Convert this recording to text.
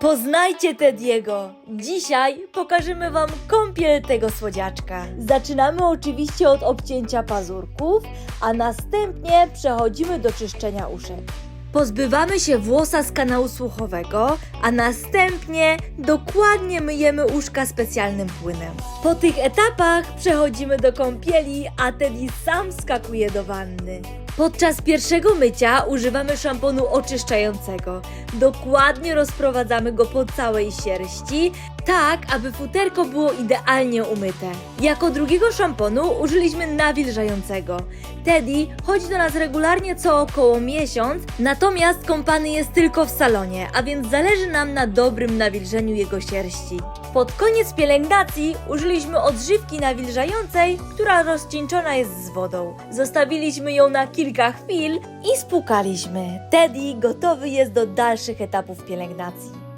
Poznajcie Tediego! Dzisiaj pokażemy Wam kąpiel tego słodziaczka. Zaczynamy oczywiście od obcięcia pazurków, a następnie przechodzimy do czyszczenia uszek. Pozbywamy się włosa z kanału słuchowego, a następnie dokładnie myjemy uszka specjalnym płynem. Po tych etapach przechodzimy do kąpieli, a Teddy sam skakuje do wanny. Podczas pierwszego mycia używamy szamponu oczyszczającego. Dokładnie rozprowadzamy go po całej sierści, tak aby futerko było idealnie umyte. Jako drugiego szamponu użyliśmy nawilżającego. Teddy chodzi do nas regularnie co około miesiąc, natomiast kąpany jest tylko w salonie, a więc zależy nam na dobrym nawilżeniu jego sierści. Pod koniec pielęgnacji użyliśmy odżywki nawilżającej, która rozcieńczona jest z wodą. Zostawiliśmy ją na kilka chwil i spłukaliśmy. Teddy gotowy jest do dalszych etapów pielęgnacji.